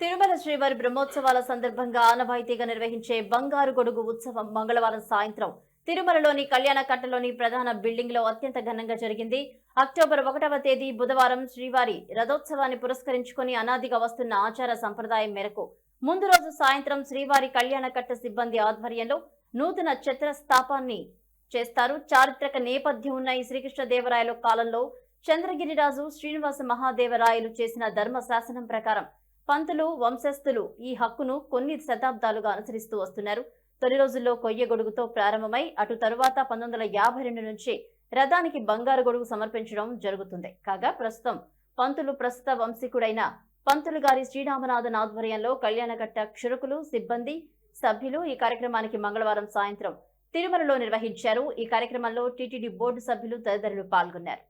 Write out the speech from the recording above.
తిరుమల శ్రీవారి బ్రహ్మోత్సవాల సందర్భంగా ఆనవాయితీగా నిర్వహించే బంగారు గొడుగు ఉత్సవం మంగళవారం సాయంత్రం. తిరుమలలోని కళ్యాణ కట్టలోని ప్రధాన బిల్డింగ్లో అత్యంత ఘనంగా జరిగింది. అక్టోబర్ ఒకటవ తేదీ బుధవారం శ్రీవారి రథోత్సవాన్ని పురస్కరించుకొని అనాదిగా వస్తున్న ఆచార సంప్రదాయం మేరకు ముందు రోజు సాయంత్రం శ్రీవారి కళ్యాణ కట్ట సిబ్బంది ఆధ్వర్యంలో నూతన ఛత్రస్థాపాన్ని చేస్తారు. చారిత్రక నేపథ్యం ఉన్న ఈ శ్రీకృష్ణదేవరాయల కాలంలో చంద్రగిరిరాజు శ్రీనివాస మహాదేవరాయలు చేసిన ధర్మ శాసనం ప్రకారం పంతులు వంశస్థులు ఈ హక్కును కొన్ని శతాబ్దాలుగా అనుసరిస్తూ వస్తున్నారు. తొలి రోజుల్లో కొయ్య గొడుగుతో ప్రారంభమై అటు తరువాత పంతొమ్మిది వందల యాభై రెండు నుంచి రథానికి బంగారు గొడుగు సమర్పించడం జరుగుతుంది. కాగా ప్రస్తుతం పంతులు ప్రస్తుత వంశీకుడైన పంతులు గారి శ్రీరామనాథన్ ఆధ్వర్యంలో కళ్యాణకట్ట క్షురకులు సిబ్బంది సభ్యులు ఈ కార్యక్రమానికి మంగళవారం సాయంత్రం తిరుమలలో నిర్వహించారు. ఈ కార్యక్రమంలో టీటీడీ బోర్డు సభ్యులు తదితరులు పాల్గొన్నారు.